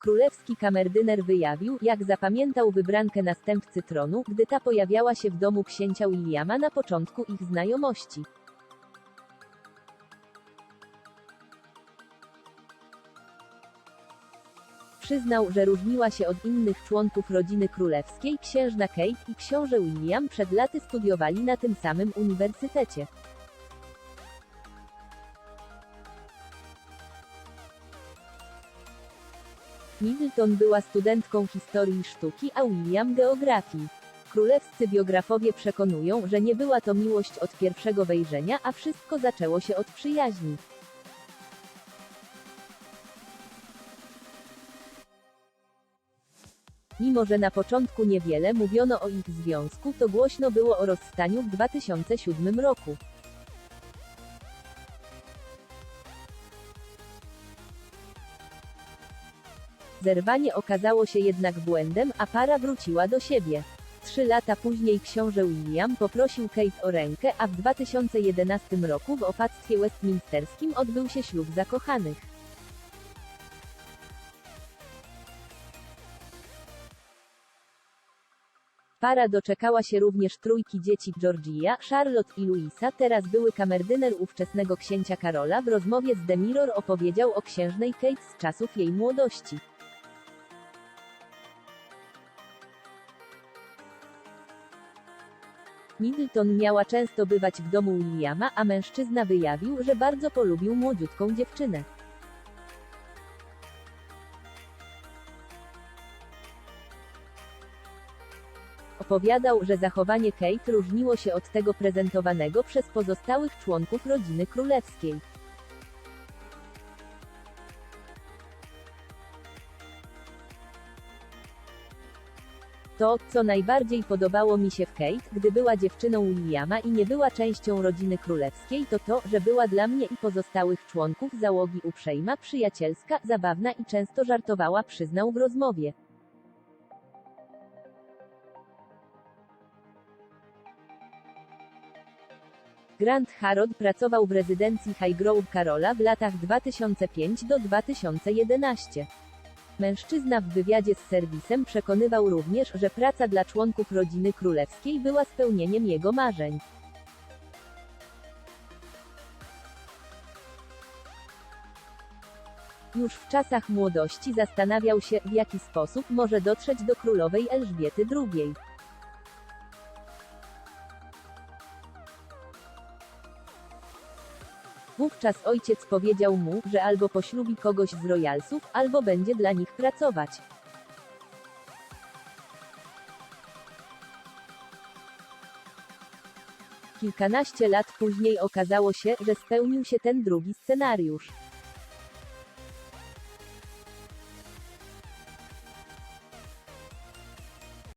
Królewski kamerdyner wyjawił, jak zapamiętał wybrankę następcy tronu, gdy ta pojawiała się w domu księcia Williama na początku ich znajomości. Przyznał, że różniła się od innych członków rodziny królewskiej, księżna Kate i książę William przed laty studiowali na tym samym uniwersytecie. Middleton była studentką historii sztuki, a William geografii. Królewscy biografowie przekonują, że nie była to miłość od pierwszego wejrzenia, a wszystko zaczęło się od przyjaźni. Mimo, że na początku niewiele mówiono o ich związku, to głośno było o rozstaniu w 2007 roku. Zerwanie okazało się jednak błędem, a para wróciła do siebie. Trzy lata później książę William poprosił Kate o rękę, a w 2011 roku w opactwie westminsterskim odbył się ślub zakochanych. Para doczekała się również trójki dzieci Georgia, Charlotte i Louisa. Teraz były kamerdyner ówczesnego księcia Karola w rozmowie z The Mirror opowiedział o księżnej Kate z czasów jej młodości. Middleton miała często bywać w domu Williama, a mężczyzna wyjawił, że bardzo polubił młodziutką dziewczynę. Opowiadał, że zachowanie Kate różniło się od tego prezentowanego przez pozostałych członków rodziny królewskiej. To, co najbardziej podobało mi się w Kate, gdy była dziewczyną Williama i nie była częścią rodziny królewskiej, to to, że była dla mnie i pozostałych członków załogi uprzejma, przyjacielska, zabawna i często żartowała, przyznał w rozmowie. Grant Harrod pracował w rezydencji Highgrove Karola w latach 2005 do 2011. Mężczyzna w wywiadzie z serwisem przekonywał również, że praca dla członków rodziny królewskiej była spełnieniem jego marzeń. Już w czasach młodości zastanawiał się, w jaki sposób może dotrzeć do królowej Elżbiety II. Wówczas ojciec powiedział mu, że albo poślubi kogoś z royalsów, albo będzie dla nich pracować. Kilkanaście lat później okazało się, że spełnił się ten drugi scenariusz.